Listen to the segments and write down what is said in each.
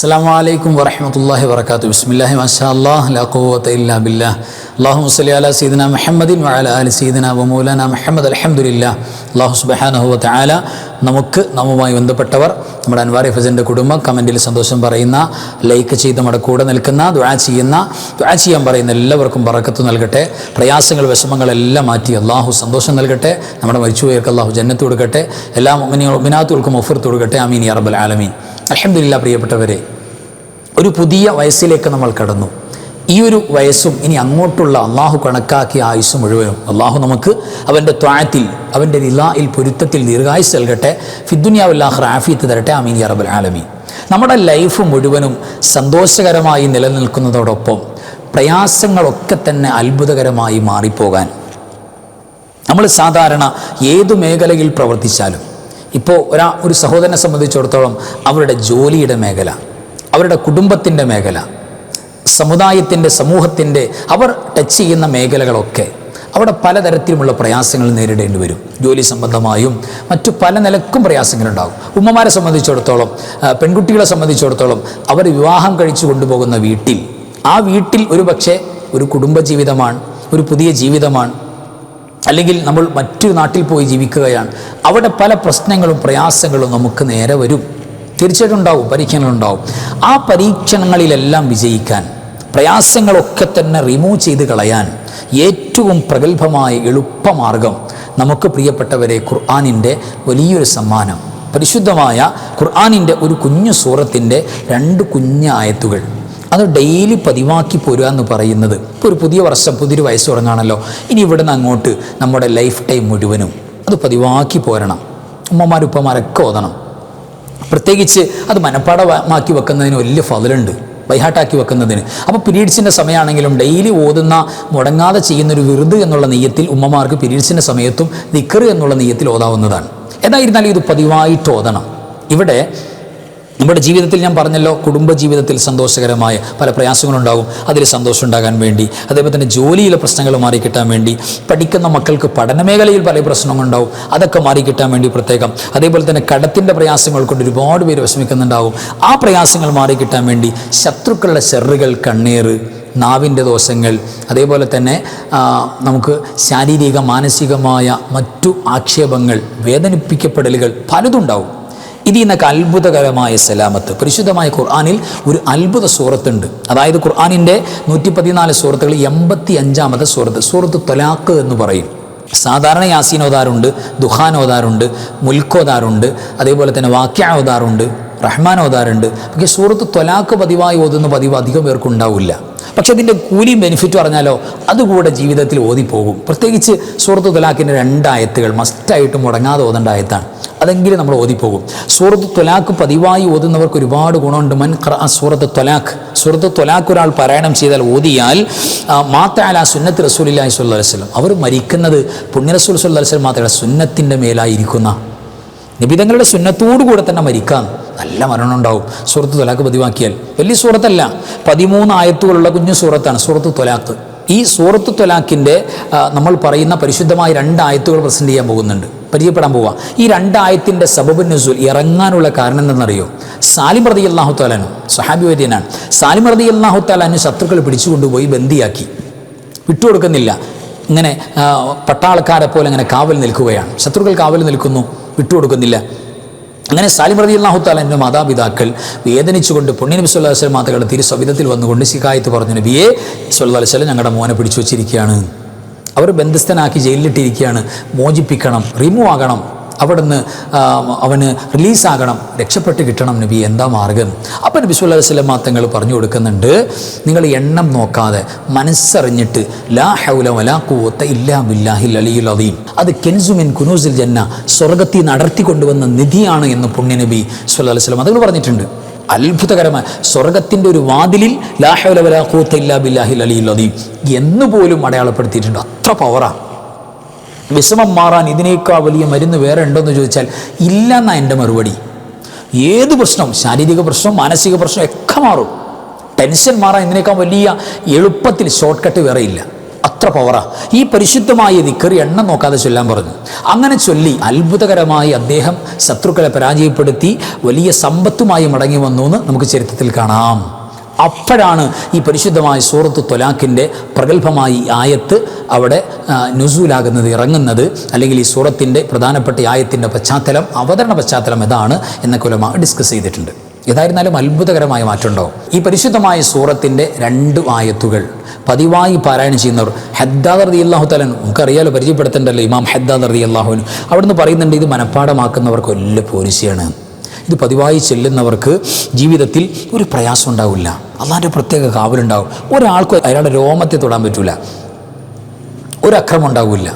അസ്സാം വലൈക്കും വരഹമത്തല്ലാഹി വർക്കാത്തു ബിസ്മില്ലാഹി മാഷാ അല്ലാഹ് ഇല്ലാ ബില്ലാ അള്ളാഹു മുസ്ലി അല സീദന മുഹമ്മദിൻ വഅല അലി സീദന വമൂലാന മുഹമ്മദ് അലഹമുല്ല അള്ളാഹു സുബഹാനഹുവത്ത് ആല നമുക്ക് നമ്മുമായി ബന്ധപ്പെട്ടവർ നമ്മുടെ അൻവാർ ഫസന്റെ കുടുംബം കമന്റിൽ സന്തോഷം പറയുന്ന ലൈക്ക് ചെയ്ത് നമ്മുടെ കൂടെ നിൽക്കുന്ന ദുആ ചെയ്യുന്ന ദുആ ചെയ്യാൻ പറയുന്ന എല്ലാവർക്കും പറക്കത്ത് നൽകട്ടെ. പ്രയാസങ്ങൾ വിഷമങ്ങളെല്ലാം മാറ്റി അള്ളാഹു സന്തോഷം നൽകട്ടെ. നമ്മുടെ മരിച്ചുപോയർക്ക് അള്ളാഹു ജന്നത്ത് കൊടുക്കട്ടെ. എല്ലാ മിനാത്തുകൾക്കും ഒഫർത്ത് കൊടുക്കട്ടെ അമീൻ അറബൽ ആലമീൻ. അലഹമില്ല പ്രിയപ്പെട്ടവരെ ഒരു പുതിയ വയസ്സിലേക്ക് നമ്മൾ കടന്നു. ഈ ഒരു വയസ്സും ഇനി അങ്ങോട്ടുള്ള അള്ളാഹു കണക്കാക്കിയ ആയുസ് മുഴുവനും അള്ളാഹു നമുക്ക് അവന്റെ ത്വാഴത്തിൽ അവന്റെ നിലായിൽ പൊരുത്തത്തിൽ ദീർഘായുസ് നൽകട്ടെ. ഫിദ്ദുനിയാവുല്ലാഹ് ആഫിയത്ത് തരട്ടെ. അമീൻ അറബുൽ ആലമീൻ. നമ്മുടെ ലൈഫ് മുഴുവനും സന്തോഷകരമായി നിലനിൽക്കുന്നതോടൊപ്പം പ്രയാസങ്ങളൊക്കെ തന്നെ അത്ഭുതകരമായി മാറിപ്പോകാൻ. നമ്മൾ സാധാരണ ഏതു മേഖലയിൽ പ്രവർത്തിച്ചാലും ഇപ്പോൾ ഒരാ ഒരു സഹോദരനെ സംബന്ധിച്ചിടത്തോളം അവരുടെ ജോലിയുടെ മേഖല അവരുടെ കുടുംബത്തിന്റെ മേഖല സമുദായത്തിന്റെ സമൂഹത്തിന്റെ അവർ ടച്ച് ചെയ്യുന്ന മേഖലകളൊക്കെ അവിടെ പലതരത്തിലുമുള്ള പ്രയാസങ്ങൾ നേരിടേണ്ടി വരും. ജോലി സംബന്ധമായും മറ്റു പല നിലക്കും പ്രയാസങ്ങളുണ്ടാകും. ഉമ്മമാരെ സംബന്ധിച്ചിടത്തോളം പെൺകുട്ടികളെ സംബന്ധിച്ചിടത്തോളം അവർ വിവാഹം കഴിച്ചു കൊണ്ടുപോകുന്ന വീട്ടിൽ ആ വീട്ടിൽ ഒരു പക്ഷേ ഒരു കുടുംബജീവിതമാണ് ഒരു പുതിയ ജീവിതമാണ് അല്ലെങ്കിൽ നമ്മൾ മറ്റു നാട്ടിൽ പോയി ജീവിക്കുകയാണ്. അവിടെ പല പ്രശ്നങ്ങളും പ്രയാസങ്ങളും നമുക്ക് നേരെ വരും. തീർച്ചയായിട്ടും ഉണ്ടാവും പരീക്ഷണങ്ങളുണ്ടാവും ആ പരീക്ഷണങ്ങളിലെല്ലാം വിജയിക്കാൻ പ്രയാസങ്ങളൊക്കെ തന്നെ റിമൂവ് ചെയ്ത് കളയാൻ ഏറ്റവും പ്രഗത്ഭമായ എളുപ്പമാർഗം നമുക്ക് പ്രിയപ്പെട്ടവരെ ഖുർആാനിന്റെ വലിയൊരു സമ്മാനം. പരിശുദ്ധമായ ഖുർആാനിന്റെ ഒരു കുഞ്ഞു സൂറത്തിന്റെ രണ്ട് കുഞ്ഞായത്തുകൾ. അത് ഡെയിലി പതിവാക്കി പോരുക എന്ന് പറയുന്നത്. ഇപ്പോൾ ഒരു പുതിയ വർഷം പുതിയൊരു വയസ്സ് തുടങ്ങാണല്ലോ ഇനി ഇവിടെ നിന്ന് അങ്ങോട്ട് നമ്മുടെ ലൈഫ് ടൈം മുഴുവനും അത് പതിവാക്കി പോരണം. ഉമ്മമാരുപ്പമാരൊക്കെ ഓതണം. പ്രത്യേകിച്ച് അത് മനഃപ്പാടമാക്കി വെക്കുന്നതിന് വലിയ ഫതിലുണ്ട്. ബൈഹാട്ടാക്കി വെക്കുന്നതിന്. അപ്പോൾ പീരീഡ്സിന്റെ സമയമാണെങ്കിലും ഡെയിലി ഓതുന്ന മുടങ്ങാതെ ചെയ്യുന്നൊരു വിറുത് എന്നുള്ള നെയ്യത്തിൽ ഉമ്മമാർക്ക് പീരീഡ്സിന്റെ സമയത്തും ദിക്കറ് എന്നുള്ള നെയ്യത്തിൽ ഓതാവുന്നതാണ്. എന്തായിരുന്നാലും ഇത് പതിവായിട്ട് ഓതണം. ഇവിടെ നമ്മുടെ ജീവിതത്തിൽ ഞാൻ പറഞ്ഞല്ലോ കുടുംബ ജീവിതത്തിൽ സന്തോഷകരമായ പല പ്രയാസങ്ങളുണ്ടാകും അതിൽ സന്തോഷം ഉണ്ടാകാൻ വേണ്ടി അതേപോലെ തന്നെ ജോലിയിലെ പ്രശ്നങ്ങൾ മാറിക്കിട്ടാൻ വേണ്ടി പഠിക്കുന്ന മക്കൾക്ക് പഠനമേഖലയിൽ പല പ്രശ്നങ്ങളുണ്ടാവും. അതൊക്കെ മാറിക്കിട്ടാൻ വേണ്ടി പ്രത്യേകം. അതേപോലെ തന്നെ കടത്തിന്റെ പ്രയാസങ്ങൾ കൊണ്ട് ഒരുപാട് പേര് വിഷമിക്കുന്നുണ്ടാവും. ആ പ്രയാസങ്ങൾ മാറിക്കിട്ടാൻ വേണ്ടി ശത്രുക്കളുടെ ചെറുകൾ കണ്ണീർ നാവിന്റെ ദോഷങ്ങൾ അതേപോലെ തന്നെ നമുക്ക് ശാരീരിക മാനസികമായ മറ്റു ആക്ഷേപങ്ങൾ വേദനിപ്പിക്കപ്പെടലുകൾ പലതുണ്ടാവും. ഇതിൽ നിന്നൊക്കെ അത്ഭുതകരമായ സലാമത്ത്. പരിശുദ്ധമായ ഖുർആാനിൽ ഒരു അത്ഭുത സൂറത്തുണ്ട്. അതായത് ഖുർആാനിന്റെ നൂറ്റി പതിനാല് സൂറത്തുകൾ എൺപത്തി അഞ്ചാമത്തെ സൂറത്ത് സൂറത്ത് തൊലാക്ക് എന്ന് പറയും. സാധാരണ യാസീൻ ഓതാറുണ്ട് ദുഹാൻ ഓതാറുണ്ട് മുൽക്കോതാറുണ്ട് അതേപോലെ തന്നെ വാക്യ ഓതാറുണ്ട്. റഹ്മാൻ ഓതാറുണ്ട്. പക്ഷേ സൂറത്ത് തൊലാക്ക് പതിവായി ഓതുന്ന പതിവ് അധികം പേർക്ക് ഉണ്ടാവില്ല. പക്ഷെ അതിന്റെ കൂലി ബെനിഫിറ്റ് പറഞ്ഞാലോ അതുകൂടെ ജീവിതത്തിൽ ഓതിപ്പോകും. പ്രത്യേകിച്ച് സൂറത്ത് തൊലാക്കിന്റെ രണ്ടായത്തുകൾ മസ്റ്റായിട്ട് മുടങ്ങാതെ ഓതേണ്ട ആയത്താണ്. അതെങ്കിലും നമ്മൾ ഓതിപ്പോകും. സൂറത്ത് തൊലാക്ക് പതിവായി ഓതുന്നവർക്ക് ഒരുപാട് ഗുണമുണ്ട്. മൻ സൂറത്ത് തൊലാഖ് സൂറത്ത് തൊലാഖ് ഒരാൾ പാരായണം ചെയ്താൽ ഓതിയാൽ മാത്താല സുന്നത്ത് റസൂലില്ലാഹി സ്വല്ലു വസല്ലം. അവർ മരിക്കുന്നത് പുണ്യ റസൂൽ സ്വല്ലു മാത്രമല്ല സുന്നത്തിന്റെ മേലായിരിക്കുന്ന നിബിതങ്ങളുടെ സുന്നത്തോടു കൂടെ തന്നെ മരിക്കാം. നല്ല മരണം ഉണ്ടാവും. സൂറത്ത് തൊലാക്ക് പതിവാക്കിയാൽ. വലിയ സൂറത്തല്ല. പതിമൂന്ന് ആയത്തുകളുള്ള കുഞ്ഞു സൂറത്താണ്. സൂറത്ത് തൊലാക്ക്. ഈ സൂറത്ത് തൊലാക്കിന്റെ നമ്മൾ പറയുന്ന പരിശുദ്ധമായ രണ്ട് ആയത്തുകൾ പ്രസന്റ് ചെയ്യാൻ പോകുന്നുണ്ട്. പരിചയപ്പെടാൻ പോവുക ഈ രണ്ടായത്തിന്റെ സബബ് നുസുൽ ഇറങ്ങാനുള്ള കാരണം എന്തെന്നറിയോ സാലിം റതി അള്ളാഹു താലാനു സഹാബി വര്യനാണ് സാലിം റതി അള്ളാഹു താലാനു ശത്രുക്കൾ പിടിച്ചുകൊണ്ടുപോയി ബന്ദിയാക്കി. വിട്ടുകൊടുക്കുന്നില്ല. ഇങ്ങനെ പട്ടാളക്കാരെ പോലെ ഇങ്ങനെ കാവൽ നിൽക്കുകയാണ്. ശത്രുക്കൾ കാവൽ നിൽക്കുന്നു. വിട്ടുകൊടുക്കുന്നില്ല. അങ്ങനെ സാലിം റതി അള്ളാഹുത്താലന്റെ മാതാപിതാക്കൾ വേദനിച്ചുകൊണ്ട് പൊണ്ണിനബി സുല്ലാ വസ്ലം തിരി തിരുസവിധത്തിൽ വന്നുകൊണ്ട് ശിക്കായത്ത് പറഞ്ഞു നബിയെ സുല്ലാ വസ്ലം ഞങ്ങളുടെ മോനെ പിടിച്ചു വച്ചിരിക്കുകയാണ്. അവർ ബന്ധസ്ഥനാക്കി ജയിലിലിട്ടിരിക്കുകയാണ്. മോചിപ്പിക്കണം റിമൂവ് ആകണം. അവിടുന്ന് അവന് റിലീസാകണം. രക്ഷപ്പെട്ട് കിട്ടണം നബി എന്താ മാർഗം? അപ്പം നബി സുല്ലാ വസ്ലം മാത്തങ്ങൾ പറഞ്ഞു കൊടുക്കുന്നുണ്ട് നിങ്ങൾ എണ്ണം നോക്കാതെ മനസ്സറിഞ്ഞിട്ട് ലാ ഹൗല വലാ കൂവത്ത ഇല്ലാ ബില്ലാഹിൽ അലിയുൽ അലീം അത് കെൻസുമിൻ കുനൂസിൽ ജന്ന സ്വർഗത്തിൽ നടത്തി കൊണ്ടുവന്ന നിധിയാണ് എന്ന് പുണ്യനബി സുല്ലാ വസ്ലം അതുകൾ പറഞ്ഞിട്ടുണ്ട്. അത്ഭുതകരമായ സ്വർഗത്തിന്റെ ഒരു വാതിലിൽ ലാ ഹൗല വലാ കൂവത്ത ഇല്ലാ ബില്ലാഹിൽ അലിയുൽ അലീം എന്ന് പോലും അടയാളപ്പെടുത്തിയിട്ടുണ്ട്. അത്ര പവറാണ് വിഷമം മാറാൻ ഇതിനേക്കാൾ വലിയ മരുന്ന് വേറെ ഉണ്ടോയെന്ന് ചോദിച്ചാൽ ഇല്ല എന്നാ എന്റെ മറുപടി. ഏത് പ്രശ്നം ശാരീരിക പ്രശ്നം മാനസിക പ്രശ്നം ഒക്കെ മാറും. ടെൻഷൻ മാറാൻ ഇതിനേക്കാൾ വലിയ എളുപ്പത്തിൽ ഷോർട്ട് കട്ട് വേറെ ഇല്ല. അത്ര പവറാ ഈ പരിശുദ്ധമായ ദിക്കറി എണ്ണം നോക്കാതെ ചൊല്ലാൻ പറഞ്ഞു. അങ്ങനെ ചൊല്ലി അത്ഭുതകരമായി അദ്ദേഹം ശത്രുക്കളെ പരാജയപ്പെടുത്തി വലിയ സമ്പത്തുമായി മടങ്ങി വന്നു എന്ന് നമുക്ക് ചരിത്രത്തിൽ കാണാം. അപ്പോഴാണ് ഈ പരിശുദ്ധമായ സൂറത്ത് തൊലാഖിന്റെ പ്രഗത്ഭമായി ആയത്ത് അവിടെ നുസൂലാകുന്നത് ഇറങ്ങുന്നത് അല്ലെങ്കിൽ ഈ സൂറത്തിന്റെ പ്രധാനപ്പെട്ട ആയത്തിന്റെ പശ്ചാത്തലം അവതരണ പശ്ചാത്തലം ഇതാണ് എന്നൊക്കെ ഉലമ ഡിസ്കസ് ചെയ്തിട്ടുണ്ട്. ഏതായിരുന്നാലും അത്ഭുതകരമായ മാറ്റമുണ്ടോ ഈ പരിശുദ്ധമായ സൂറത്തിന്റെ രണ്ട് ആയത്തുകൾ പതിവായി പാരായണം ചെയ്യുന്നവർ ഹെദ്ദാദർ റതി അള്ളാഹു തലൻ നമുക്കറിയാലോ പരിചയപ്പെടുത്തേണ്ടല്ലോ ഇമാം ഹെദ്ദാദർ റതി അള്ളാഹുവിന് അവിടുന്ന് പറയുന്നുണ്ട് ഇത് മനഃപ്പാടമാക്കുന്നവർക്ക് വലിയ പോലീസിയാണ്. ഇത് പതിവായി ചെല്ലുന്നവർക്ക് ജീവിതത്തിൽ ഒരു പ്രയാസം ഉണ്ടാവില്ല. അള്ളാന്റെ പ്രത്യേക കാവലുണ്ടാവും. ഒരാൾക്കും അയാളുടെ രോമത്തെ തൊടാൻ പറ്റില്ല ഒരക്രമം ഉണ്ടാവില്ല.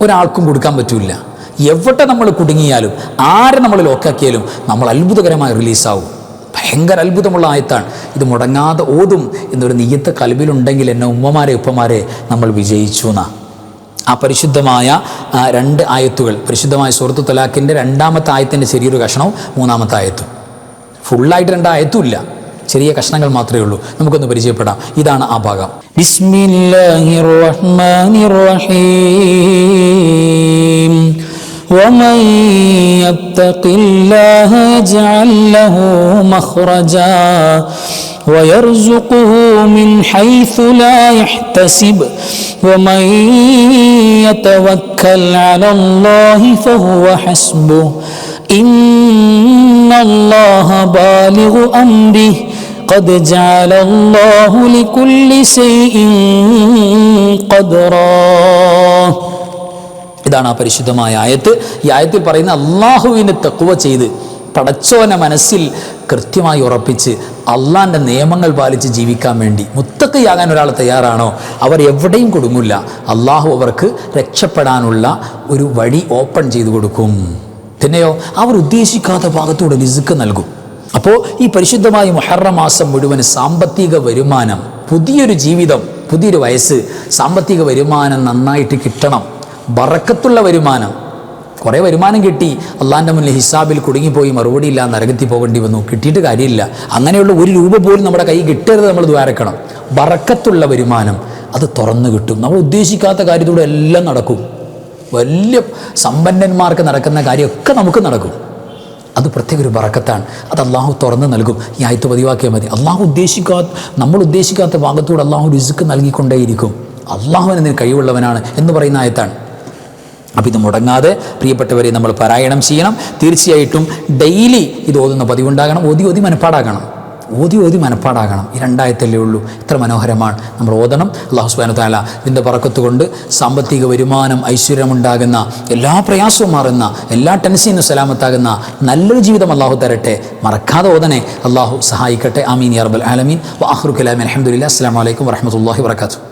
ഒരാൾക്കും കൊടുക്കാൻ പറ്റില്ല എവിടെ നമ്മൾ കുടുങ്ങിയാലും ആരെ നമ്മൾ ലോക്കാക്കിയാലും നമ്മൾ അത്ഭുതകരമായി റിലീസാവും ഭയങ്കര അത്ഭുതമുള്ള ആയത്താണ്. ഇത് മുടങ്ങാതെ ഓതും എന്നൊരു നീയത്ത് കൽബിലുണ്ടെങ്കിൽ എന്നെ ഉമ്മമാരെ ഉപ്പമാരെ നമ്മൾ വിജയിച്ചു എന്നാ ആ പരിശുദ്ധമായ രണ്ട് ആയത്തുകൾ. പരിശുദ്ധമായ സുഹൃത്തു തലാഖിന്റെ രണ്ടാമത്തെ ആയത്തിന്റെ ചെറിയൊരു കഷ്ണവും മൂന്നാമത്തെ ആയത്തും. ഫുള്ളായിട്ട് രണ്ട് ആയത്തും ഇല്ല. ചെറിയ കഷ്ണങ്ങൾ മാത്രമേ ഉള്ളൂ. നമുക്കൊന്ന് പരിചയപ്പെടാം. ഇതാണ് ആ ഭാഗം. ബിസ്മില്ലാഹിർ റഹ്മാനിർ റഹീം. ومن يتق الله يجعل له مخرجا ويرزقه من حيث لا يحتسب ومن يتوكل على الله فهو حسبه إن الله بالغ أمره قد جعل الله لكل شيء قدرا ഇതാണ് ആ പരിശുദ്ധമായ ആയത്ത്. ഈ ആയത്തിൽ പറയുന്ന അള്ളാഹുവിന് തക്കുവ ചെയ്ത് പടച്ചോനെ മനസ്സിൽ കൃത്യമായി ഉറപ്പിച്ച് അള്ളാന്റെ നിയമങ്ങൾ പാലിച്ച് ജീവിക്കാൻ വേണ്ടി മുത്തക്കയാകാൻ ഒരാൾ തയ്യാറാണോ? അവർ എവിടെയും കൊടുങ്ങില്ല അള്ളാഹു അവർക്ക് രക്ഷപ്പെടാനുള്ള ഒരു വഴി ഓപ്പൺ ചെയ്തു കൊടുക്കും. പിന്നെയോ അവർ ഉദ്ദേശിക്കാത്ത ഭാഗത്തൂടെ ലിസുക്ക് നൽകും. അപ്പോൾ ഈ പരിശുദ്ധമായ മുഹറ മാസം മുഴുവൻ സാമ്പത്തിക വരുമാനം പുതിയൊരു ജീവിതം പുതിയൊരു വയസ്സ് സാമ്പത്തിക വരുമാനം നന്നായിട്ട് കിട്ടണം. ബറക്കത്തുള്ള വരുമാനം. കുറേ വരുമാനം കിട്ടി. അള്ളാന്റെ മുന്നിൽ ഹിസാബിൽ കുടുങ്ങിപ്പോയി മറുപടിയില്ല നരകത്തിൽ പോകേണ്ടി വന്നു. കിട്ടിയിട്ട് കാര്യമില്ല. അങ്ങനെയുള്ള ഒരു രൂപ പോലും നമ്മുടെ കൈ കിട്ടരുത് നമ്മൾ ദ്വാരക്കണം. ബറക്കത്തുള്ള വരുമാനം അത് തുറന്നു കിട്ടും. നമ്മൾ ഉദ്ദേശിക്കാത്ത കാര്യത്തിലൂടെ എല്ലാം നടക്കും. വലിയ സമ്പന്നന്മാർക്ക് നടക്കുന്ന കാര്യമൊക്കെ നമുക്ക് നടക്കും. അത് പ്രത്യേക ഒരു ബറക്കത്താണ്. അത് അള്ളാഹു തുറന്ന് നൽകും. ഈ ആയത്ത് പതിവാക്കിയാൽ മതി. അള്ളാഹു ഉദ്ദേശിക്കാത്ത നമ്മൾ ഉദ്ദേശിക്കാത്ത ഭാഗത്തോട് അള്ളാഹു രുസുക്ക് നൽകിക്കൊണ്ടേയിരിക്കും. അള്ളാഹുവിന് കഴിവുള്ളവനാണ് എന്ന് പറയുന്ന ആയത്താണ്. അപ്പം ഇത് മുടങ്ങാതെ പ്രിയപ്പെട്ടവരെ നമ്മൾ പാരായണം ചെയ്യണം. തീർച്ചയായിട്ടും ഡെയിലി ഇത് ഓതുന്ന പതിവുണ്ടാകണം. ഓതി ഓതി മനപ്പാടാകണം. ഓതി ഓതി മനപ്പാടാകണം. ഈ രണ്ടായത്തല്ലേ ഉള്ളൂ. ഇത്ര മനോഹരമാണ്. നമ്മൾ ഓതണം. അള്ളാഹു സുബാന താല ഇതിന്റെ പറക്കത്ത് കൊണ്ട് സാമ്പത്തിക വരുമാനം ഐശ്വര്യമുണ്ടാകുന്ന എല്ലാ പ്രയാസവും മാറുന്ന എല്ലാ ടെൻഷനും സലാമത്താകുന്ന നല്ലൊരു ജീവിതം അള്ളാഹു തരട്ടെ. മറക്കാതെ ഓതനെ അള്ളാഹു സഹായിക്കട്ടെ. ആമീൻ യർബൽ ആലമീൻ. വാഹുർ കലാമി അലഹമുല്ല അസ്സാം വലൈക്കും വരഹമുല്ലാഹി വർക്കാത്തു